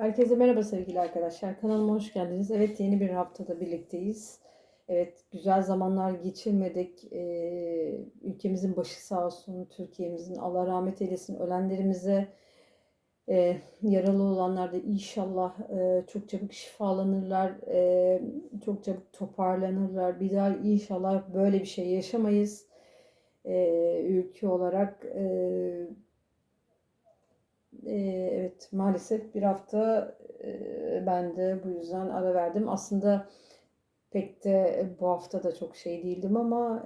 Herkese merhaba sevgili arkadaşlar. Kanalıma hoş geldiniz. Evet yeni bir haftada birlikteyiz. Evet güzel zamanlar geçirmedik. Ee, ülkemizin başı sağ olsun. Türkiye'mizin Allah rahmet eylesin. Ölenlerimize e, yaralı olanlar da inşallah e, çok çabuk şifalanırlar. e, çok çabuk toparlanırlar. Bir daha inşallah böyle bir şey yaşamayız. E, ülke olarak e, Evet maalesef bir hafta eee, ben de bu yüzden ara verdim. Aslında pek de bu hafta da çok şey değildim ama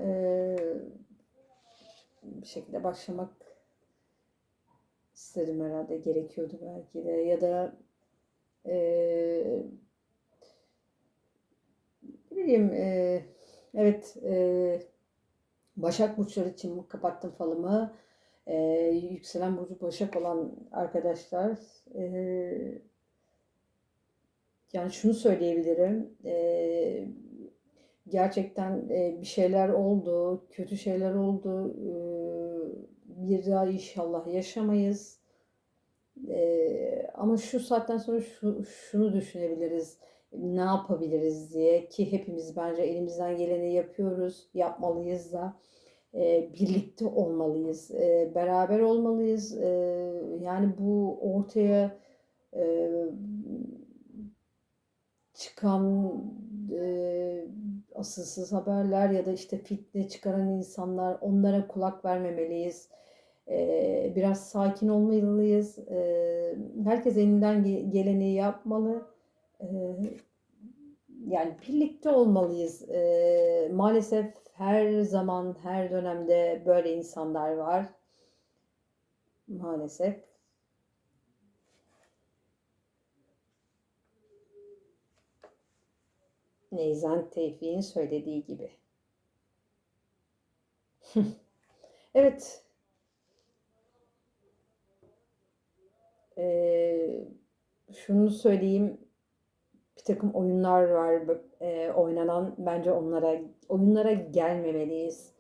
bir şekilde başlamak istedim herhalde gerekiyordu belki de ya da ne bileyim evet Başak burçları için kapattım falımı. Ee, yükselen burcu Başak olan arkadaşlar ee, yani şunu söyleyebilirim ee, gerçekten ee, bir şeyler oldu kötü şeyler oldu ee, bir daha inşallah yaşamayız. Ee, ama şu saatten sonra şu, şunu düşünebiliriz ne yapabiliriz diye ki hepimiz bence elimizden geleni yapıyoruz yapmalıyız da e, birlikte olmalıyız, e, beraber olmalıyız. E, yani bu ortaya e, çıkan e, asılsız haberler ya da işte fitne çıkaran insanlar onlara kulak vermemeliyiz. E, biraz sakin olmalıyız. E, herkes elinden geleni yapmalı. E, yani birlikte olmalıyız. E, maalesef her zaman, her dönemde böyle insanlar var. Maalesef. Neyzen Tevfik'in söylediği gibi. evet. Ee, şunu söyleyeyim bir takım oyunlar var e, oynanan. Bence onlara oyunlara gelmemeliyiz.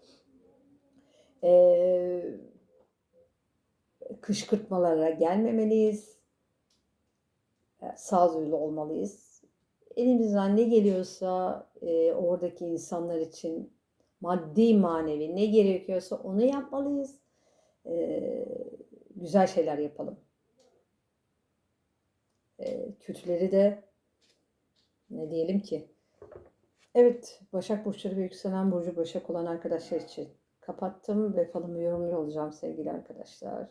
E, kışkırtmalara gelmemeliyiz. E, sağduyulu olmalıyız. Elimizden ne geliyorsa e, oradaki insanlar için maddi manevi ne gerekiyorsa onu yapmalıyız. E, güzel şeyler yapalım. E, kötüleri de ne diyelim ki? Evet, Başak Burçları ve Yükselen Burcu Başak olan arkadaşlar için kapattım ve falımı yorumluyor olacağım sevgili arkadaşlar.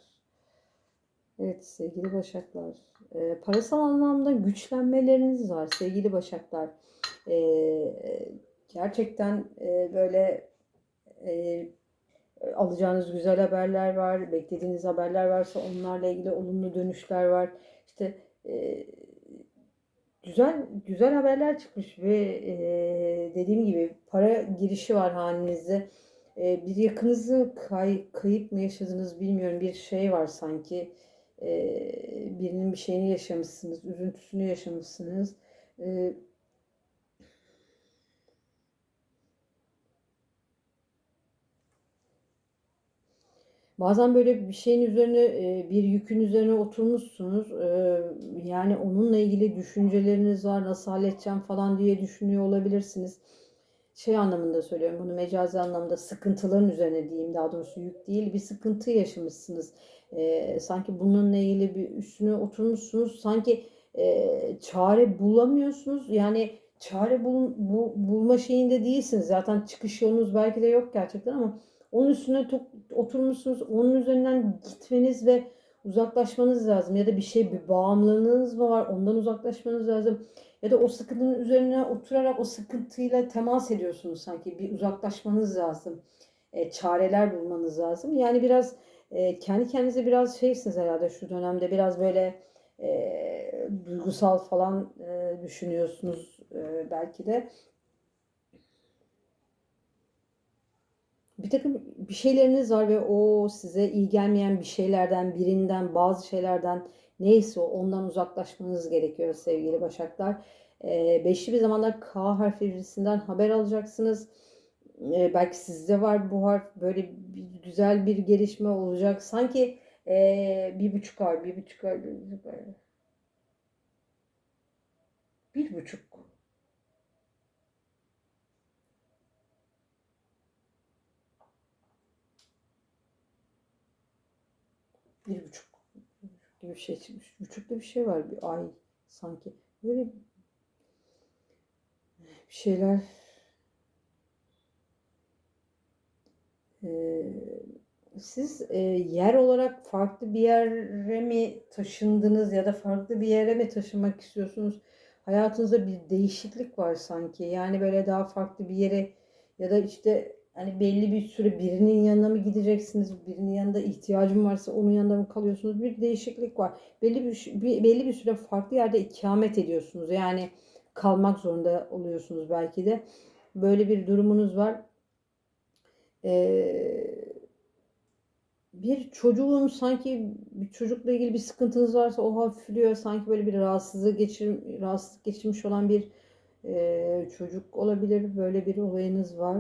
Evet sevgili Başaklar. E, parasal anlamda güçlenmeleriniz var sevgili Başaklar. E, gerçekten e, böyle e, alacağınız güzel haberler var. Beklediğiniz haberler varsa onlarla ilgili olumlu dönüşler var. İşte e, Güzel güzel haberler çıkmış ve e, dediğim gibi para girişi var halinizde. E, bir yakınızı kay, kayıp mı yaşadınız bilmiyorum. Bir şey var sanki. E, birinin bir şeyini yaşamışsınız, üzüntüsünü yaşamışsınız. E, Bazen böyle bir şeyin üzerine, bir yükün üzerine oturmuşsunuz. Yani onunla ilgili düşünceleriniz var, nasıl halledeceğim falan diye düşünüyor olabilirsiniz. Şey anlamında söylüyorum bunu mecazi anlamda sıkıntıların üzerine diyeyim daha doğrusu yük değil bir sıkıntı yaşamışsınız. Sanki bununla ilgili bir üstüne oturmuşsunuz. Sanki çare bulamıyorsunuz. Yani çare bul, bul, bulma şeyinde değilsiniz. Zaten çıkış yolunuz belki de yok gerçekten ama onun üstüne oturmuşsunuz. Onun üzerinden gitmeniz ve uzaklaşmanız lazım. Ya da bir şey bir bağımlılığınız mı var? Ondan uzaklaşmanız lazım. Ya da o sıkıntının üzerine oturarak o sıkıntıyla temas ediyorsunuz sanki. Bir uzaklaşmanız lazım. E, çareler bulmanız lazım. Yani biraz e, kendi kendinize biraz şeysiniz herhalde şu dönemde. Biraz böyle e, duygusal falan e, düşünüyorsunuz e, belki de. Bir takım bir şeyleriniz var ve o size iyi gelmeyen bir şeylerden, birinden, bazı şeylerden neyse ondan uzaklaşmanız gerekiyor sevgili Başaklar. E, beşli bir zamanda K harflerinden haber alacaksınız. E, belki sizde var bu harf böyle bir, güzel bir gelişme olacak. Sanki e, bir buçuk ay, bir buçuk ay, bir buçuk ay Bir buçuk. Bir buçuk gibi bir şey çıkmış. Buçukta bir şey var. Bir ay sanki. Böyle bir şeyler siz yer olarak farklı bir yere mi taşındınız ya da farklı bir yere mi taşınmak istiyorsunuz? Hayatınızda bir değişiklik var sanki. Yani böyle daha farklı bir yere ya da işte hani belli bir süre birinin yanına mı gideceksiniz? Birinin yanında ihtiyacım varsa onun yanında mı kalıyorsunuz? Bir değişiklik var. Belli bir, bir belli bir süre farklı yerde ikamet ediyorsunuz. Yani kalmak zorunda oluyorsunuz belki de. Böyle bir durumunuz var. Ee, bir çocuğun sanki bir çocukla ilgili bir sıkıntınız varsa o hafifliyor. Sanki böyle bir rahatsızlığı geçir, rahatsızlık geçirmiş olan bir e, çocuk olabilir. Böyle bir olayınız var.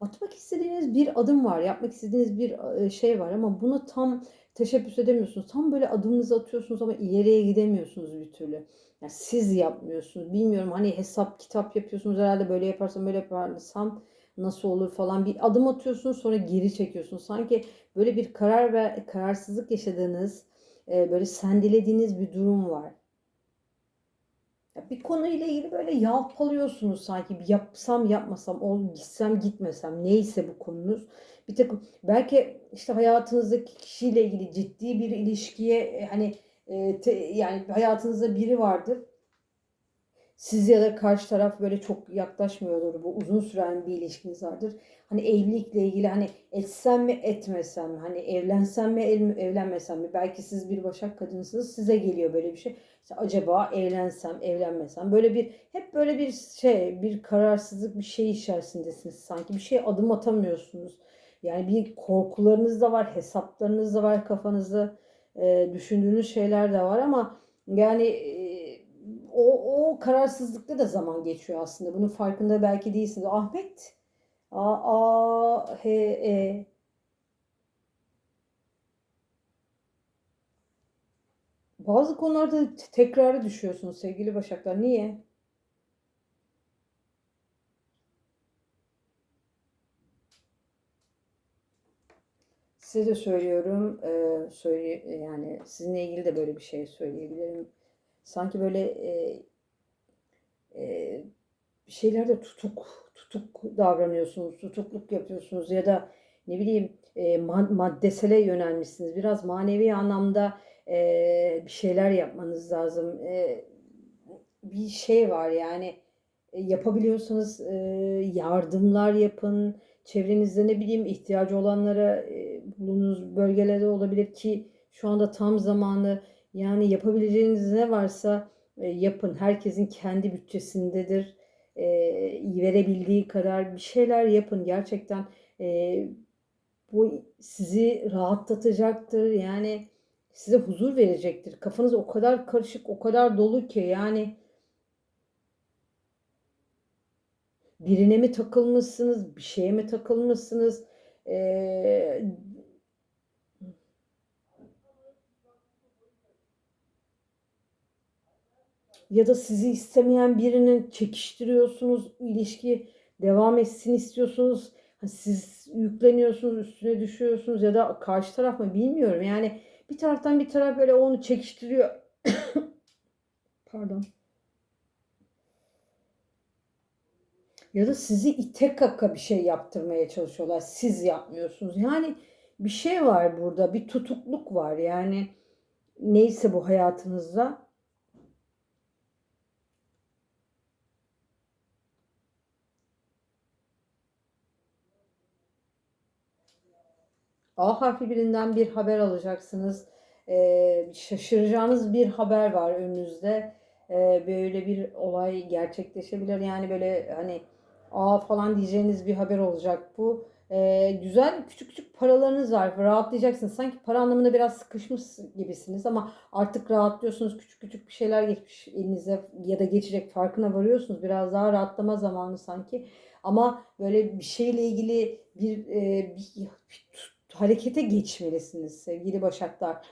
Atmak istediğiniz bir adım var, yapmak istediğiniz bir e, şey var ama bunu tam teşebbüs edemiyorsunuz. Tam böyle adımınızı atıyorsunuz ama ileriye gidemiyorsunuz bir türlü. Yani siz yapmıyorsunuz. Bilmiyorum hani hesap kitap yapıyorsunuz herhalde böyle yaparsam böyle yaparsam nasıl olur falan bir adım atıyorsunuz sonra geri çekiyorsunuz. Sanki böyle bir karar ve kararsızlık yaşadığınız, e, böyle sendelediğiniz bir durum var. Bir konuyla ilgili böyle yalpalıyorsunuz sanki bir yapsam yapmasam, ol, gitsem gitmesem neyse bu konunuz. Bir takım belki işte hayatınızdaki kişiyle ilgili ciddi bir ilişkiye e, hani e, te, yani hayatınızda biri vardır siz ya da karşı taraf böyle çok yaklaşmıyordur. Bu uzun süren bir ilişkiniz vardır. Hani evlilikle ilgili hani etsem mi etmesem mi? Hani evlensem mi evlenmesem mi? Belki siz bir başak kadınsınız size geliyor böyle bir şey. İşte acaba evlensem evlenmesem böyle bir hep böyle bir şey bir kararsızlık bir şey içerisindesiniz sanki bir şey adım atamıyorsunuz. Yani bir korkularınız da var hesaplarınız da var kafanızda e, düşündüğünüz şeyler de var ama yani o, o kararsızlıkta da zaman geçiyor aslında. Bunun farkında belki değilsiniz. Ahmet A A H E Bazı konularda tekrarı düşüyorsunuz sevgili Başaklar. Niye? Size de söylüyorum, e, söyle yani sizinle ilgili de böyle bir şey söyleyebilirim. Sanki böyle e, e, şeylerde tutuk tutuk davranıyorsunuz, tutukluk yapıyorsunuz ya da ne bileyim e, maddesele yönelmişsiniz. Biraz manevi anlamda e, bir şeyler yapmanız lazım. E, bir şey var yani e, yapabiliyorsanız e, yardımlar yapın. Çevrenizde ne bileyim ihtiyacı olanlara e, bulunduğunuz bölgelerde olabilir ki şu anda tam zamanı yani yapabileceğiniz ne varsa e, yapın. Herkesin kendi bütçesindedir. E, verebildiği kadar bir şeyler yapın. Gerçekten e, bu sizi rahatlatacaktır. Yani size huzur verecektir. Kafanız o kadar karışık, o kadar dolu ki yani birine mi takılmışsınız, bir şeye mi takılmışsınız? Ee, ya da sizi istemeyen birinin çekiştiriyorsunuz, ilişki devam etsin istiyorsunuz. Siz yükleniyorsunuz, üstüne düşüyorsunuz ya da karşı taraf mı bilmiyorum. Yani bir taraftan bir taraf böyle onu çekiştiriyor. Pardon. Ya da sizi ite kaka bir şey yaptırmaya çalışıyorlar. Siz yapmıyorsunuz. Yani bir şey var burada. Bir tutukluk var. Yani neyse bu hayatınızda A harfi birinden bir haber alacaksınız. Ee, şaşıracağınız bir haber var önünüzde. Ee, böyle bir olay gerçekleşebilir. Yani böyle hani A falan diyeceğiniz bir haber olacak bu. Ee, güzel küçük küçük paralarınız var. Rahatlayacaksınız. Sanki para anlamında biraz sıkışmış gibisiniz ama artık rahatlıyorsunuz. Küçük küçük bir şeyler geçmiş elinize ya da geçecek farkına varıyorsunuz. Biraz daha rahatlama zamanı sanki. Ama böyle bir şeyle ilgili bir, e, bir harekete geçmelisiniz sevgili Başaklar.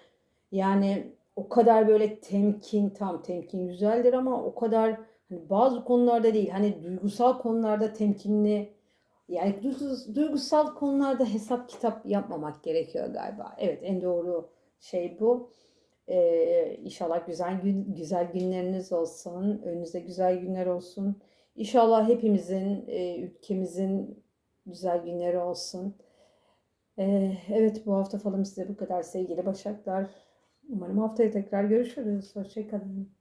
Yani o kadar böyle temkin, tam temkin güzeldir ama o kadar hani bazı konularda değil. Hani duygusal konularda temkinli yani duygusal, konularda hesap kitap yapmamak gerekiyor galiba. Evet en doğru şey bu. Ee, inşallah güzel gün, güzel günleriniz olsun. Önünüzde güzel günler olsun. İnşallah hepimizin, e, ülkemizin güzel günleri olsun. Ee, evet bu hafta falım size bu kadar sevgili Başaklar. Umarım haftaya tekrar görüşürüz. Hoşçakalın.